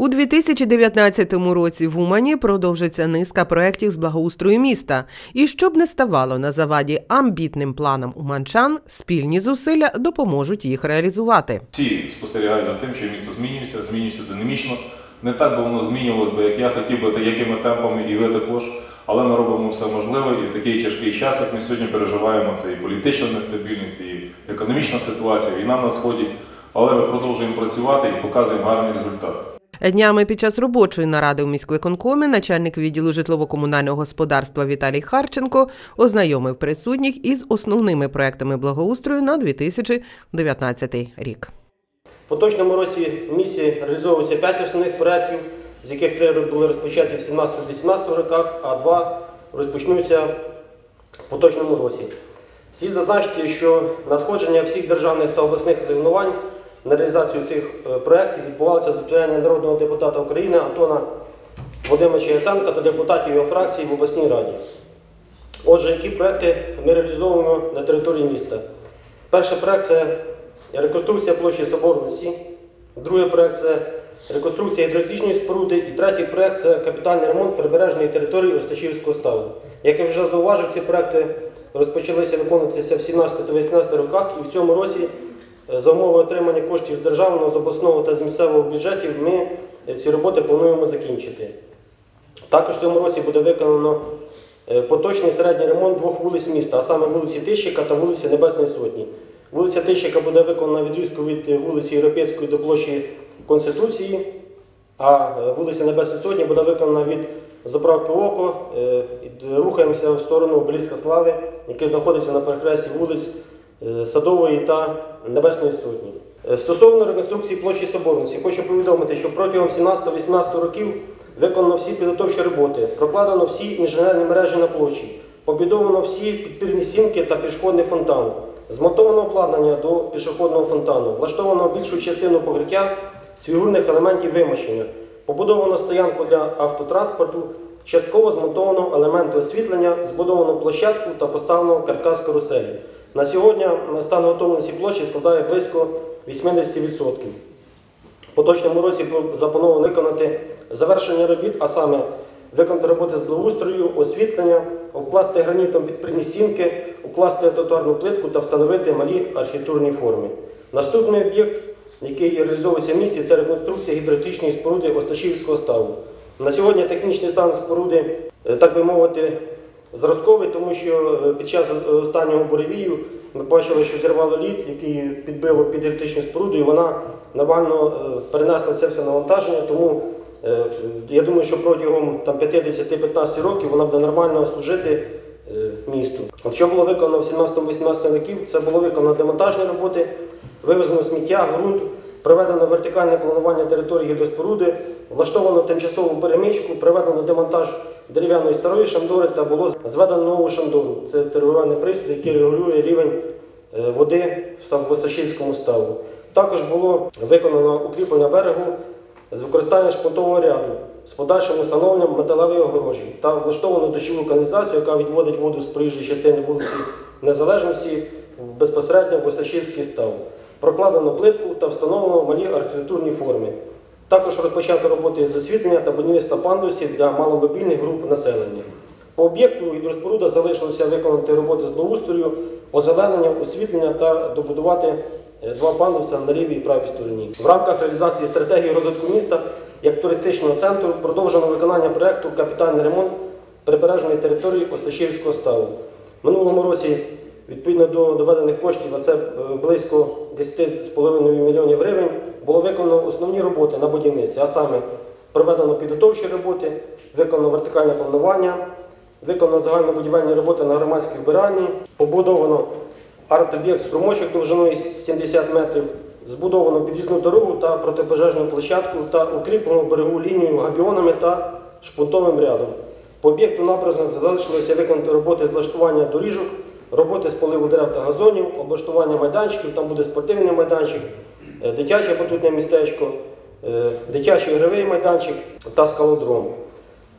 У 2019 році в Умані продовжиться низка проєктів з благоустрою міста. І щоб не ставало на заваді амбітним планам уманчан, спільні зусилля допоможуть їх реалізувати. Всі спостерігають за тим, що місто змінюється, змінюється динамічно. Не так би воно змінювалося, би, як я хотів би, та якими темпами, і ви також. Але ми робимо все можливе і в такий тяжкий час, як ми сьогодні переживаємо, це і політична нестабільність, і економічна ситуація, війна на сході. Але ми продовжуємо працювати і показуємо гарний результат. Днями під час робочої наради у міськвиконкомі начальник відділу житлово-комунального господарства Віталій Харченко ознайомив присутніх із основними проектами благоустрою на 2019 рік. В поточному році в місті реалізовується 5 основних проєктів, з яких три були розпочаті в 17-18 роках, а два розпочнуться в поточному році. Слід зазначити, що надходження всіх державних та обласних займувань на реалізацію цих е, проєктів відбувалося за народного депутата України Антона Володимировича Яценка та депутатів його фракції в обласній раді. Отже, які проекти ми реалізовуємо на території міста? Перший проект це реконструкція площі Соборності, другий проект це реконструкція гідроелектричної споруди, і третій проект це капітальний ремонт прибережної території Осташівського ставу. Як я вже зауважив, ці проекти розпочалися виконуватися в 17 та 18 роках, і в цьому році за умови отримання коштів з державного, з обласного та з місцевого бюджетів ми ці роботи плануємо закінчити. Також в цьому році буде виконано е, поточний середній ремонт двох вулиць міста, а саме вулиці Тищика та вулиці Небесної Сотні. Вулиця Тищика буде виконана відрізку від вулиці Європейської до площі Конституції, а е, вулиця Небесної Сотні буде виконана від заправки Око. е, Рухаємося в сторону Обеліска Слави, який знаходиться на перехресті вулиць Садової та Небесної Сотні. Е, Стосовно реконструкції площі Соборності, хочу повідомити, що протягом 17-18 років виконано всі підготовчі роботи, прокладено всі інженерні мережі на площі, побудовано всі підпірні сімки та пішохідний фонтан, змонтовано обладнання до пішохідного фонтану, влаштовано більшу частину покриття з фігурних елементів вимощення, побудовано стоянку для автотранспорту, частково змонтовано елементи освітлення, збудовано площадку та поставлено каркас каруселі. На сьогодні стан готовності площі складає близько 80%. В поточному році заплановано виконати завершення робіт, а саме виконати роботи з благоустрою, освітлення, обкласти гранітом підпірні стінки, укласти тротуарну плитку та встановити малі архітектурні форми. Наступний об'єкт, який реалізовується в місті, це реконструкція гідроелектричної споруди Осташівського ставу. На сьогодні технічний стан споруди, е, так би мовити, зразковий, тому що е, під час останнього буревію ми бачили, що зірвало лід, який підбило під електричну споруду, і вона нормально е, перенесла це все навантаження. Тому е, я думаю, що протягом 50-15 років вона буде нормально служити місту. Що було виконано в 17-18 років, це було виконано демонтажні роботи, вивезено сміття, ґрунт, проведено вертикальне планування території гідроспоруди, влаштовано тимчасову перемичку, проведено демонтаж дерев'яної старої шандори та було зведено нову шандору. Це регулювальний пристрій, який регулює рівень е, води в Сам- ставу. Також було виконано укріплення берегу з використанням шпунтового ряду з подальшим встановленням металевої огорожі та влаштовано дощову каналізацію, яка відводить воду з проїжджої частини вулиці Незалежності безпосередньо в Осташівський став. Прокладено плитку та встановлено малі архітектурні форми. Також розпочато роботи з освітлення та будівництва пандусів для маломобільних груп населення. По об'єкту гідроспоруда залишилося виконати роботи з благоустрою, озеленення, освітлення та добудувати е, два пандуса на лівій і правій стороні. В рамках реалізації стратегії розвитку міста як туристичного центру продовжено виконання проєкту капітальний ремонт прибережної території Осташівського ставу. Минулому році, відповідно до доведених коштів, а це е, близько 10,5 мільйонів гривень, було виконано основні роботи на будівництві, а саме проведено підготовчі роботи, виконано вертикальне планування, виконано загальнобудівельні роботи на громадській вбиральні, побудовано арт-об'єкт струмочок довжиною 70 метрів, збудовано під'їзну дорогу та протипожежну площадку та укріплено берегу лінію габіонами та шпунтовим рядом. По об'єкту набережно залишилося виконати роботи з влаштування доріжок, роботи з поливу дерев та газонів, облаштування майданчиків, там буде спортивний майданчик, е, дитяче батутне містечко, е, дитячий ігровий майданчик та скалодром.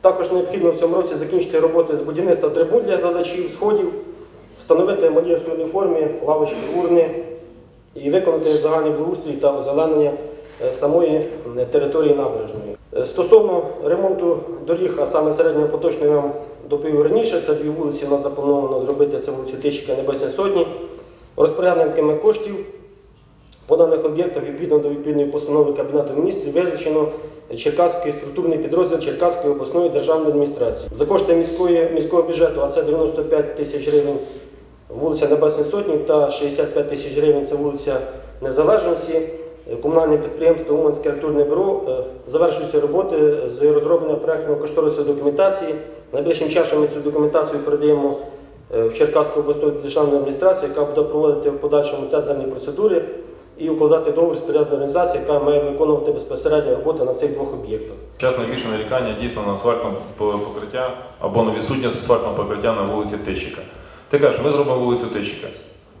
Також необхідно в цьому році закінчити роботи з будівництва трибун для глядачів, сходів, встановити архітектурні формі, лавочки, урни і виконати загальний благоустрій та озеленення е, самої території набережної. Стосовно ремонту доріг, а саме середньо поточно я вам доповів раніше, це дві вулиці у нас заплановано зробити, це вулицю Тищика Небесної Сотні. Розпорядниками коштів по даних об'єктах відповідно до відповідної постанови Кабінету міністрів визначено Черкаський структурний підрозділ Черкаської обласної державної адміністрації. За кошти міської, міського бюджету, а це 95 тисяч гривень вулиця Небесної Сотні та 65 тисяч гривень це вулиця Незалежності. Е, Комунальне підприємство Уманське архітектурне бюро е, завершуються роботи з розроблення проектної кошторисної документації. Найближчим часом ми цю документацію передаємо е, в Черкаську обласну державну адміністрацію, яка буде проводити в подальшому тендерні процедури і укладати договір з підрядною організацією, яка має виконувати безпосередньо роботи на цих двох об'єктах. Час найбільше нарікання дійсно на асфальтне покриття або на відсутність асфальтного покриття на вулиці Тищика. Ти кажеш, ми зробимо вулицю Тищика.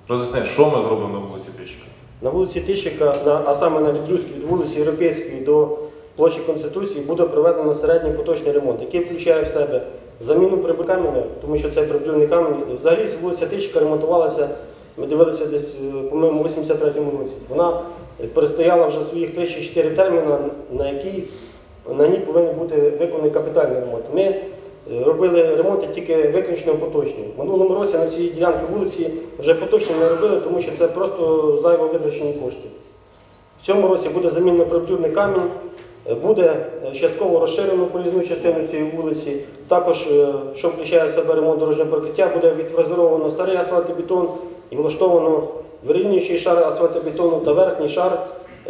Роз'ясни, що ми зробимо на вулиці Тищика? На вулиці Тищика, а саме на відрізку від вулиці Європейської до площі Конституції буде проведено середній поточний ремонт, який включає в себе заміну прибокаменя, тому що це прибрівний камінь. Взагалі вулиця Тищика ремонтувалася, ми дивилися десь, е, по-моєму, у 83-му році. Вона перестояла вже своїх 3 чи 4 терміни, на які на ній повинен бути виконаний капітальний ремонт. Ми робили ремонти тільки виключно поточні. Минулому році на цій ділянці вулиці вже поточні не робили, тому що це просто зайво витрачені кошти. В цьому році буде замінено пробдюрний камінь, е, буде е, частково розширено проїзну частину цієї вулиці. Також, е, що включає в себе ремонт дорожнього покриття, буде відфрезеровано старий асфальтобетон і влаштовано вирівнюючий шар асфальтобетону та верхній шар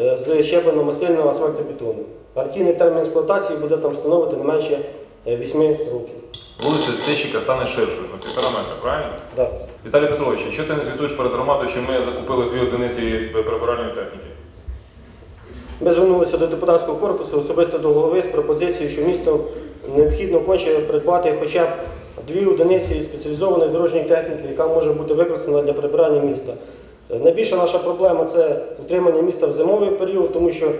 е, з щеблено-мастильного асфальтобетону. Партійний термін експлуатації буде там встановити не менше 8 років. Вулиця Тищика стане ширшою на півтора метра, правильно? Да. Віталій Петрович, що ти не звітуєш перед громадою, що ми закупили дві одиниці прибиральної техніки? Ми звернулися до депутатського корпусу, особисто до голови з пропозицією, що місто необхідно конче придбати хоча б дві одиниці спеціалізованої дорожньої техніки, яка може бути використана для прибирання міста. Е, Найбільша наша проблема це утримання міста в зимовий період, тому що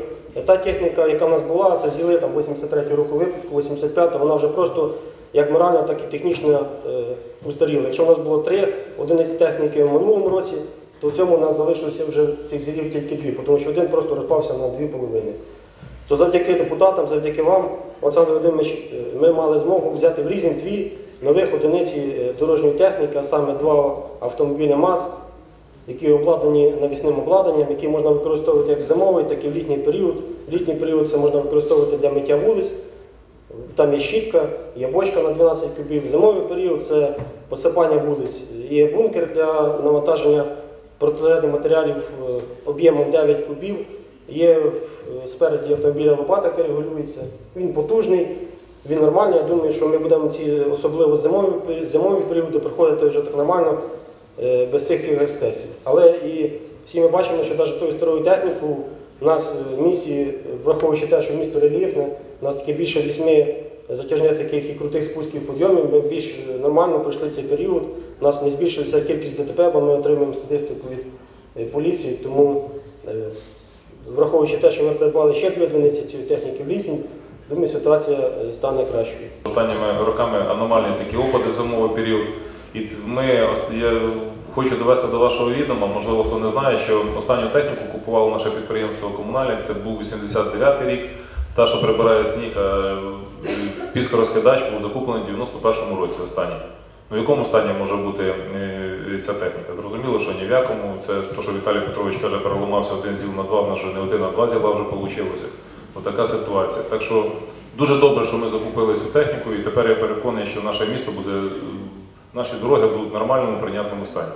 та техніка, яка в нас була, це зіли там 83 року випуску, 85-го, вона вже просто як морально, так і технічно е, устаріла. Якщо у нас було три одиниці техніки в минулому році, то в цьому у нас залишилося вже цих зілів тільки дві, тому що один просто розпався на дві половини. То завдяки депутатам, завдяки вам, Олександр Володимирович, е, ми мали змогу взяти в різні дві нових одиниці е, дорожньої техніки, а саме два автомобілі МАЗ, які обладнані навісним обладнанням, які можна використовувати як в зимовий, так і в літній період. В літній період це можна використовувати для миття вулиць. Там є щітка, є бочка на 12 кубів. Зимовий період це посипання вулиць. Є бункер для навантаження протизарядних матеріалів е, об'ємом 9 кубів. Є е, спереді автомобіля лопата, яка регулюється. Він потужний, він нормальний. Я думаю, що ми будемо ці особливо зимові, зимові періоди проходити вже так нормально, без цих всіх ексцесів. Але і всі ми бачимо, що навіть тою старою техніку у нас в місті, враховуючи те, що місто рельєфне, у нас таке більше вісьми затяжних таких і крутих спусків підйомів. Ми більш нормально пройшли цей період. У нас не збільшилася кількість ДТП, бо ми отримуємо статистику від е, поліції. Тому, е, враховуючи те, що ми придбали ще дві одиниці цієї техніки в лізінг, думаю, ситуація е, стане кращою. Останніми роками аномальні такі опади в зимовий період. І ми я хочу довести до вашого відома, можливо, хто не знає, що останню техніку купувало наше підприємство комунальник. Це був 89-й рік. Та, що прибирає сніг, а піскорозкидач був закуплений в 91-му році останній. Ну, в якому стані може бути е, ця техніка? Зрозуміло, що ні в якому. Це те, що Віталій Петрович каже, переламався один зіл на два, в нас вже не один, а два зіла вже вийшло. Отака ситуація. Так що дуже добре, що ми закупили цю техніку, і тепер я переконаний, що наше місто буде, е, наші дороги будуть в нормальному, прийнятному стані.